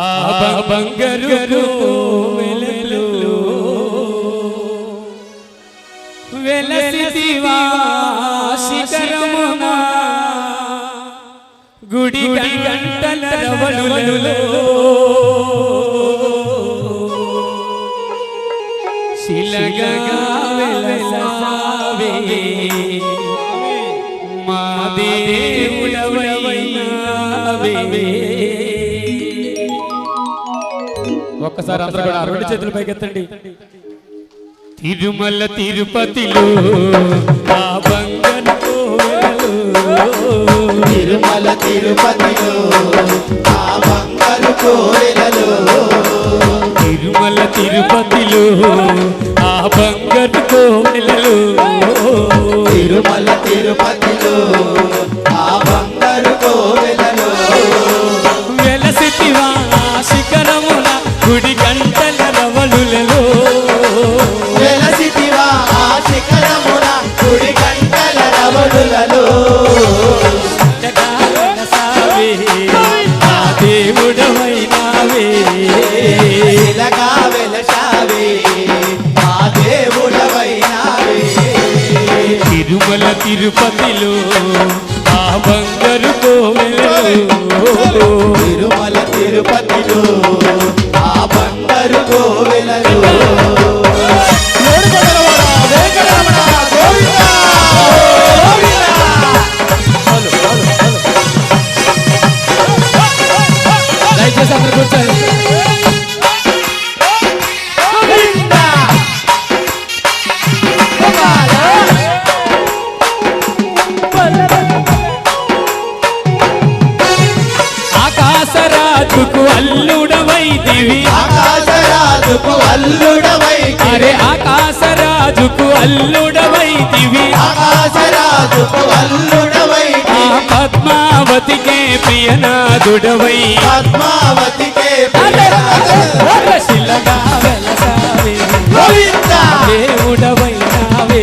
ఆ వెలలు వెలసిదివా శిఖరమున గుడి గంటల రవళులలో శిలగా వెలసావే. మా దేవుడవైనావే. ఒక్కసారి అందరూ కూడా రెండు చేతులు పైకెత్తండి. తిరుమల తిరుపతిలో ఆ బంగారు కోవెలలో తిరుమల తిరుపతిలో ఆ బంగారు కోవెలలో తిరుమల తిరుపతిలో ఆ బంగారు కోవెలలో తిరుపతిలో ఆ బంగారు కోవెలలో. తిరుమల తిరుపతిలో అల్లుడవైదివి ఆకాశరాజుకు అల్లుడవై అరే ఆకాశరాజుకు అల్లుడవైదివి ఆకాశరాజుకు అల్లుడవై ఆ పద్మావతికే ప్రియనాథుడవై. పద్మావతికే శిలగా వెలసావే. మా దేవుడవైనావే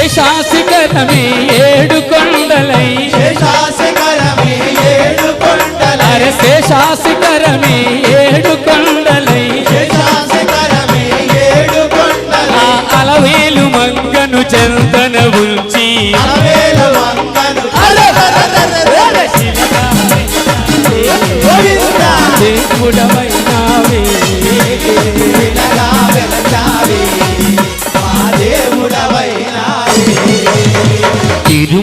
శేషాశిఖరమే ఏడు కొండలై. శేషాశిఖరమే ఏడు కొండల. అరే శేషాశిఖరమే ఏడు కొండలై. శేషాశిఖరమే ఏడు కొండల. ఆ అలవేలు మంగను చెంతన ఉంచి. అలవేలు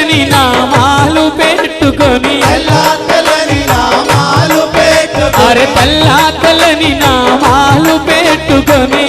తెల్లని నామాలు పెట్టుకొని. తెల్లా నామాలు పెట్టుకొని అరే తెల్లా తెల్లని నామాలు పెట్టుకొని.